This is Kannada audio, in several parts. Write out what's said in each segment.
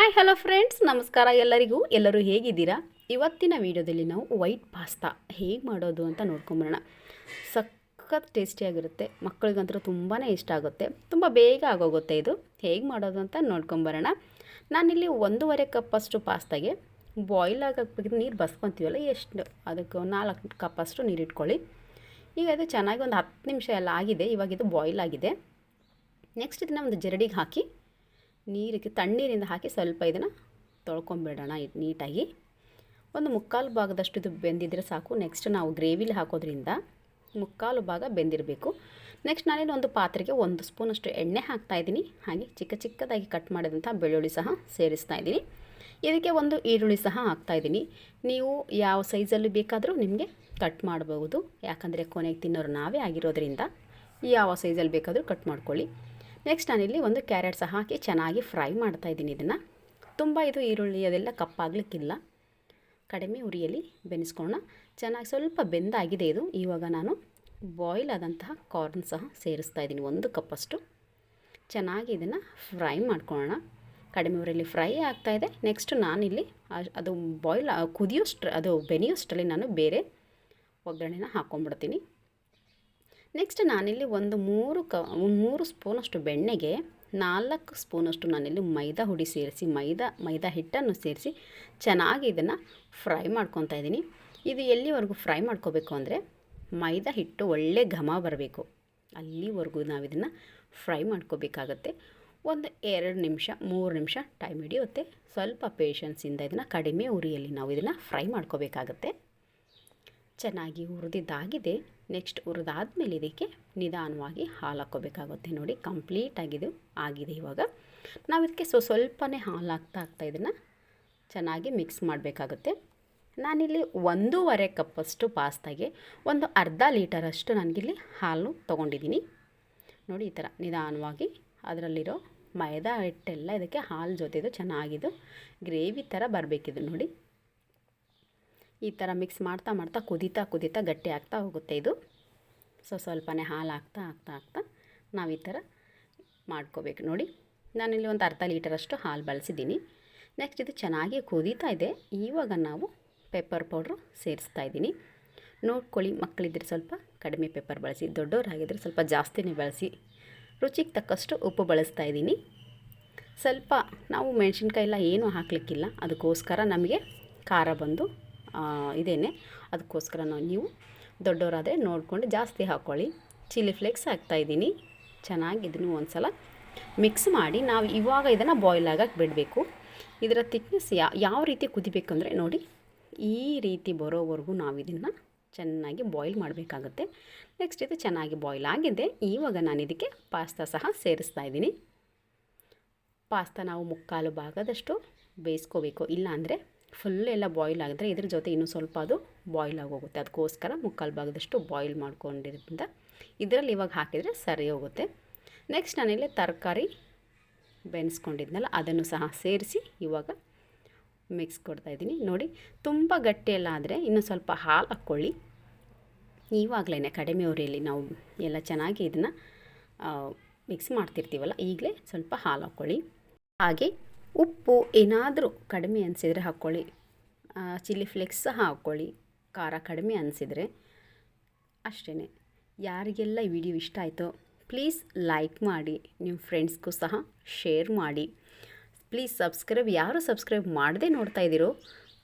ಹಾಯ್ ಹಲೋ ಫ್ರೆಂಡ್ಸ್ ನಮಸ್ಕಾರ ಎಲ್ಲರಿಗೂ. ಎಲ್ಲರೂ ಹೇಗಿದ್ದೀರಾ? ಇವತ್ತಿನ ವಿಡಿಯೋದಲ್ಲಿ ನಾವು ವೈಟ್ ಪಾಸ್ತಾ ಹೇಗೆ ಮಾಡೋದು ಅಂತ ನೋಡ್ಕೊಂಬರೋಣ. ಸಖತ್ ಟೇಸ್ಟಿಯಾಗಿರುತ್ತೆ ಮಕ್ಕಳಿಗಂತೂ ತುಂಬಾ ಇಷ್ಟ ಆಗುತ್ತೆ. ತುಂಬ ಬೇಗ ಆಗೋಗುತ್ತೆ ಇದು. ಹೇಗೆ ಮಾಡೋದು ಅಂತ ನೋಡ್ಕೊಂಬರೋಣ. ನಾನಿಲ್ಲಿ ಒಂದೂವರೆ ಕಪ್ಪಷ್ಟು ಪಾಸ್ತಾಗೆ ಬಾಯ್ಲ್ ಆಗಬೇಕು ನೀರು ಬಸ್ಕೊತೀವಲ್ಲ ಎಷ್ಟು? ಅದಕ್ಕೆ ನಾಲ್ಕು ಕಪ್ಪಷ್ಟು ನೀರು ಇಟ್ಕೊಳ್ಳಿ. ಈಗ ಇದು ಚೆನ್ನಾಗಿ ಒಂದು ಹತ್ತು ನಿಮಿಷ ಎಲ್ಲ ಆಗಿದೆ. ಇವಾಗ ಇದು ಬಾಯ್ಲ್ ಆಗಿದೆ. ನೆಕ್ಸ್ಟ್ ಇದನ್ನ ಒಂದು ಜರಡಿಗೆ ಹಾಕಿ ನೀರಿಗೆ ತಣ್ಣೀರಿಂದ ಹಾಕಿ ಸ್ವಲ್ಪ ಇದನ್ನು ತೊಳ್ಕೊಂಬಿಡೋಣ ನೀಟಾಗಿ. ಒಂದು ಮುಕ್ಕಾಲು ಭಾಗದಷ್ಟು ಇದು ಬೆಂದಿದ್ರೆ ಸಾಕು. ನೆಕ್ಸ್ಟ್ ನಾವು ಗ್ರೇವಿಲಿ ಹಾಕೋದ್ರಿಂದ ಮುಕ್ಕಾಲು ಭಾಗ ಬೆಂದಿರಬೇಕು. ನೆಕ್ಸ್ಟ್ ನಾನೇನು ಒಂದು ಪಾತ್ರೆಗೆ ಒಂದು ಸ್ಪೂನಷ್ಟು ಎಣ್ಣೆ ಹಾಕ್ತಾಯಿದ್ದೀನಿ ಹಾಗೆ ಚಿಕ್ಕ ಚಿಕ್ಕದಾಗಿ ಕಟ್ ಮಾಡಿದಂಥ ಬೆಳ್ಳುಳ್ಳಿ ಸಹ ಸೇರಿಸ್ತಾ ಇದ್ದೀನಿ. ಇದಕ್ಕೆ ಒಂದು ಈರುಳ್ಳಿ ಸಹ ಹಾಕ್ತಾಯಿದ್ದೀನಿ ನೀವು ಯಾವ ಸೈಜಲ್ಲಿ ಬೇಕಾದರೂ ನಿಮಗೆ ಕಟ್ ಮಾಡಬಹುದು. ಯಾಕಂದರೆ ಕೊನೆಗೆ ತಿನ್ನೋರು ನಾವೇ ಆಗಿರೋದ್ರಿಂದ ಯಾವ ಸೈಜಲ್ಲಿ ಬೇಕಾದರೂ ಕಟ್ ಮಾಡ್ಕೊಳ್ಳಿ. ನೆಕ್ಸ್ಟ್ ನಾನಿಲ್ಲಿ ಒಂದು ಕ್ಯಾರೆಟ್ ಸಹ ಹಾಕಿ ಚೆನ್ನಾಗಿ ಫ್ರೈ ಮಾಡ್ತಾ ಇದ್ದೀನಿ ಇದನ್ನು. ತುಂಬ ಇದು ಈರುಳ್ಳಿ ಅದೆಲ್ಲ ಕಪ್ಪಾಗಲಿಕ್ಕಿಲ್ಲ. ಕಡಿಮೆ ಉರಿಯಲ್ಲಿ ಬೆನೆಸ್ಕೊಳ್ಳೋಣ ಚೆನ್ನಾಗಿ ಸ್ವಲ್ಪ ಬೆಂದಾಗಿದೆ ಇದು. ಇವಾಗ ನಾನು ಬಾಯ್ಲ್ ಆದಂತಹ ಕಾರ್ನ್ ಸಹ ಸೇರಿಸ್ತಾ ಇದ್ದೀನಿ ಒಂದು ಕಪ್ಪಷ್ಟು ಚೆನ್ನಾಗಿ ಇದನ್ನು ಫ್ರೈ ಮಾಡ್ಕೊಳ್ಳೋಣ ಕಡಿಮೆ ಉರಿಯಲ್ಲಿ ಫ್ರೈ ಆಗ್ತಾಯಿದೆ ನೆಕ್ಸ್ಟ್ ನಾನಿಲ್ಲಿ ಅದು ಬಾಯ್ಲ್ ಕುದಿಯೋಷ್ಟ್ರ ಅದು ಬೆನೆಯೋಷ್ಟರಲ್ಲಿ ನಾನು ಬೇರೆ ಒಗ್ಗರಣೆನ ಹಾಕ್ಕೊಂಡ್ಬಿಡ್ತೀನಿ ನೆಕ್ಸ್ಟ್ ನಾನಿಲ್ಲಿ ಒಂದು ಮೂರು ಕ ಮೂರು ಸ್ಪೂನಷ್ಟು ಬೆಣ್ಣೆಗೆ, ನಾಲ್ಕು ಸ್ಪೂನಷ್ಟು ನಾನಿಲ್ಲಿ ಮೈದಾ ಹುಡಿ ಸೇರಿಸಿ, ಮೈದಾ ಮೈದಾ ಹಿಟ್ಟನ್ನು ಸೇರಿಸಿ ಚೆನ್ನಾಗಿ ಇದನ್ನು ಫ್ರೈ ಮಾಡ್ಕೊತಾ ಇದ್ದೀನಿ. ಇದು ಎಲ್ಲಿವರೆಗೂ ಫ್ರೈ ಮಾಡ್ಕೋಬೇಕು ಅಂದರೆ ಮೈದಾ ಹಿಟ್ಟು ಒಳ್ಳೆ ಘಮ ಬರಬೇಕು. ಅಲ್ಲಿವರೆಗೂ ನಾವು ಇದನ್ನು ಫ್ರೈ ಮಾಡ್ಕೋಬೇಕಾಗತ್ತೆ. ಒಂದು ಎರಡು ನಿಮಿಷ, ಮೂರು ನಿಮಿಷ ಟೈಮ್ ಹಿಡಿಯುತ್ತೆ. ಸ್ವಲ್ಪ ಪೇಷನ್ಸಿಂದ ಇದನ್ನು ಕಡಿಮೆ ಉರಿಯಲ್ಲಿ ನಾವು ಇದನ್ನು ಫ್ರೈ ಮಾಡ್ಕೋಬೇಕಾಗತ್ತೆ. ಚೆನ್ನಾಗಿ ಹುರಿದಿದ್ದಾಗಿದೆ. ನೆಕ್ಸ್ಟ್ ಹುರಿದಾದ್ಮೇಲೆ ಇದಕ್ಕೆ ನಿಧಾನವಾಗಿ ಹಾಲು ಹಾಕ್ಕೋಬೇಕಾಗುತ್ತೆ ನೋಡಿ. ಕಂಪ್ಲೀಟಾಗಿದೆ ಆಗಿದೆ ಇವಾಗ. ನಾವು ಇದಕ್ಕೆ ಸೊ, ಸ್ವಲ್ಪನೇ ಹಾಲು ಹಾಕ್ತಾ ಹಾಕ್ತಾ ಇದನ್ನು ಚೆನ್ನಾಗಿ ಮಿಕ್ಸ್ ಮಾಡಬೇಕಾಗುತ್ತೆ. ನಾನಿಲ್ಲಿ ಒಂದೂವರೆ ಕಪ್ಪಷ್ಟು ಪಾಸ್ತಾಗೆ ಒಂದು ಅರ್ಧ ಲೀಟರಷ್ಟು ನನಗಿಲ್ಲಿ ಹಾಲು ತೊಗೊಂಡಿದ್ದೀನಿ. ನೋಡಿ ಈ ಥರ ನಿಧಾನವಾಗಿ ಅದರಲ್ಲಿರೋ ಮೈದಾ ಹಿಟ್ಟೆಲ್ಲ ಇದಕ್ಕೆ ಹಾಲು ಜೊತೆದು ಚೆನ್ನಾಗಿದ್ದು ಗ್ರೇವಿ ಥರ ಬರಬೇಕಿದು ನೋಡಿ. ಈ ಥರ ಮಿಕ್ಸ್ ಮಾಡ್ತಾ ಮಾಡ್ತಾ ಕುದೀತಾ ಕುದೀತಾ ಗಟ್ಟಿ ಆಗ್ತಾ ಹೋಗುತ್ತೆ ಇದು. ಸೊ ಸ್ವಲ್ಪನೇ ಹಾಲು ಹಾಕ್ತಾ ಹಾಕ್ತಾ ಹಾಕ್ತಾ ನಾವು ಈ ಥರ ಮಾಡ್ಕೋಬೇಕು. ನೋಡಿ ನಾನಿಲ್ಲಿ ಒಂದು ಅರ್ಧ ಲೀಟರಷ್ಟು ಹಾಲು ಬಳಸಿದ್ದೀನಿ. ನೆಕ್ಸ್ಟ್ ಇದು ಚೆನ್ನಾಗಿ ಕುದೀತಾ ಇದೆ. ಇವಾಗ ನಾವು ಪೆಪ್ಪರ್ ಪೌಡ್ರು ಸೇರಿಸ್ತಾ ಇದ್ದೀನಿ. ನೋಡ್ಕೊಳ್ಳಿ ಮಕ್ಕಳಿದ್ರೆ ಸ್ವಲ್ಪ ಕಡಿಮೆ ಪೆಪ್ಪರ್ ಬಳಸಿ ದೊಡ್ಡವರಾಗಿದ್ದರೆ ಸ್ವಲ್ಪ ಜಾಸ್ತಿನೇ ಬಳಸಿ. ರುಚಿಗೆ ತಕ್ಕಷ್ಟು ಉಪ್ಪು ಬಳಸ್ತಾ ಇದ್ದೀನಿ. ಸ್ವಲ್ಪ ನಾವು ಮೆಣಸಿನ್ಕಾಯಿ ಎಲ್ಲ ಏನೂ ಹಾಕಲಿಕ್ಕಿಲ್ಲ, ಅದಕ್ಕೋಸ್ಕರ ನಮಗೆ ಖಾರ ಬಂದು ಇದೇನೆ. ಅದಕ್ಕೋಸ್ಕರ ನಾವು ನೀವು ದೊಡ್ಡವರಾದರೆ ನೋಡಿಕೊಂಡು ಜಾಸ್ತಿ ಹಾಕ್ಕೊಳ್ಳಿ ಚಿಲ್ಲಿ ಫ್ಲೇಕ್ಸ್ ಹಾಕ್ತಾಯಿದ್ದೀನಿ ಚೆನ್ನಾಗಿ ಇದನ್ನು ಒಂದು ಸಲ ಮಿಕ್ಸ್ ಮಾಡಿ ನಾವು ಇವಾಗ ಇದನ್ನು ಬಾಯ್ಲ್ ಆಗಕ್ಕೆ ಬಿಡಬೇಕು. ಇದರ ತಿಕ್ನೆಸ್ ಯಾವ ರೀತಿ ಕುದಿಬೇಕಂದ್ರೆ ನೋಡಿ, ಈ ರೀತಿ ಬರೋವರೆಗೂ ನಾವು ಇದನ್ನು ಚೆನ್ನಾಗಿ ಬಾಯ್ಲ್ ಮಾಡಬೇಕಾಗುತ್ತೆ. ನೆಕ್ಸ್ಟ್ ಇದು ಚೆನ್ನಾಗಿ ಬಾಯ್ಲ್ ಆಗಿದೆ. ಇವಾಗ ನಾನು ಇದಕ್ಕೆ ಪಾಸ್ತಾ ಸಹ ಸೇರಿಸ್ತಾ ಇದ್ದೀನಿ. ಪಾಸ್ತಾ ನಾವು ಮುಕ್ಕಾಲು ಭಾಗದಷ್ಟು ಬೇಯಿಸ್ಕೋಬೇಕು. ಇಲ್ಲಾಂದರೆ ಫುಲ್ ಎಲ್ಲ ಬಾಯ್ಲ್ ಆಗಿದ್ರೆ ಇದ್ರ ಜೊತೆ ಇನ್ನೂ ಸ್ವಲ್ಪ ಅದು ಬಾಯ್ಲ್ ಆಗೋಗುತ್ತೆ. ಅದಕ್ಕೋಸ್ಕರ ಮುಕ್ಕಾಲು ಭಾಗದಷ್ಟು ಬಾಯ್ಲ್ ಮಾಡ್ಕೊಂಡಿರೋದ್ರಿಂದ ಇದರಲ್ಲಿ ಇವಾಗ ಹಾಕಿದರೆ ಸರಿ ಹೋಗುತ್ತೆ. ನೆಕ್ಸ್ಟ್ ನಾನಿಲ್ಲಿ ತರಕಾರಿ ಬೆನ್ಸ್ಕೊಂಡಿದ್ನಲ್ಲ, ಅದನ್ನು ಸಹ ಸೇರಿಸಿ ಇವಾಗ ಮಿಕ್ಸ್ ಕೊಡ್ತಾಯಿದ್ದೀನಿ ನೋಡಿ, ತುಂಬ ಗಟ್ಟಿಯೆಲ್ಲ ಆದರೆ ಇನ್ನೂ ಸ್ವಲ್ಪ ಹಾಲು ಹಾಕ್ಕೊಳ್ಳಿ. ಇವಾಗಲೇ ಕಡಿಮೆ ಉರಿಯಲ್ಲಿ ನಾವು ಎಲ್ಲ ಚೆನ್ನಾಗಿ ಇದನ್ನು ಮಿಕ್ಸ್ ಮಾಡ್ತಿರ್ತೀವಲ್ಲ, ಈಗಲೇ ಸ್ವಲ್ಪ ಹಾಲು ಹಾಕ್ಕೊಳ್ಳಿ. ಹಾಗೆ ಉಪ್ಪು ಏನಾದರೂ ಕಡಿಮೆ ಅನಿಸಿದರೆ ಹಾಕ್ಕೊಳ್ಳಿ. ಚಿಲ್ಲಿ ಫ್ಲೇಕ್ಸ್ ಸಹ ಹಾಕ್ಕೊಳ್ಳಿ. ಖಾರ ಕಡಿಮೆ ಅನಿಸಿದರೆ ಅಷ್ಟೇ ಯಾರಿಗೆಲ್ಲ ಈ ವಿಡಿಯೋ ಇಷ್ಟ ಆಯಿತೋ ಪ್ಲೀಸ್ ಲೈಕ್ ಮಾಡಿ. ನಿಮ್ಮ ಫ್ರೆಂಡ್ಸ್ಗೂ ಸಹ ಶೇರ್ ಮಾಡಿ. ಪ್ಲೀಸ್ ಸಬ್ಸ್ಕ್ರೈಬ್ ಯಾರು ಸಬ್ಸ್ಕ್ರೈಬ್ ಮಾಡದೆ ನೋಡ್ತಾ ಇದ್ದೀರೋ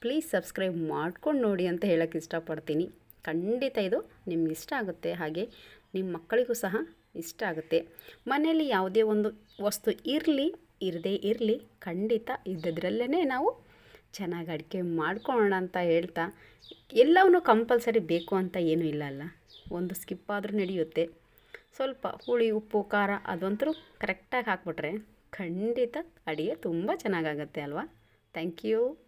ಪ್ಲೀಸ್ ಸಬ್ಸ್ಕ್ರೈಬ್ ಮಾಡ್ಕೊಂಡು ನೋಡಿ ಅಂತ ಹೇಳೋಕ್ಕೆ ಇಷ್ಟಪಡ್ತೀನಿ. ಖಂಡಿತ ಇದು ನಿಮ್ಗೆ ಇಷ್ಟ ಆಗುತ್ತೆ. ಹಾಗೆ ನಿಮ್ಮ ಮಕ್ಕಳಿಗೂ ಸಹ ಇಷ್ಟ ಆಗುತ್ತೆ. ಮನೆಯಲ್ಲಿ ಯಾವುದೇ ಒಂದು ವಸ್ತು ಇರಲಿ ಇರದೇ ಇರಲಿ, ಖಂಡಿತ ಇದ್ದದ್ರಲ್ಲೇ ನಾವು ಚೆನ್ನಾಗಿ ಅಡುಗೆ ಮಾಡ್ಕೊಳ್ಳೋಣ ಅಂತ ಹೇಳ್ತಾ, ಎಲ್ಲವನ್ನೂ ಕಂಪಲ್ಸರಿ ಬೇಕು ಅಂತ ಏನೂ ಇಲ್ಲ ಅಲ್ಲ. ಒಂದು ಸ್ಕಿಪ್ ಆದರೂ ನಡೆಯುತ್ತೆ. ಸ್ವಲ್ಪ ಹುಳಿ, ಉಪ್ಪು, ಖಾರ ಅದಂತರೂ ಕರೆಕ್ಟಾಗಿ ಹಾಕ್ಬಿಟ್ರೆ ಖಂಡಿತ ಅಡುಗೆ ತುಂಬ ಚೆನ್ನಾಗಾಗತ್ತೆ ಅಲ್ವಾ? Thank you.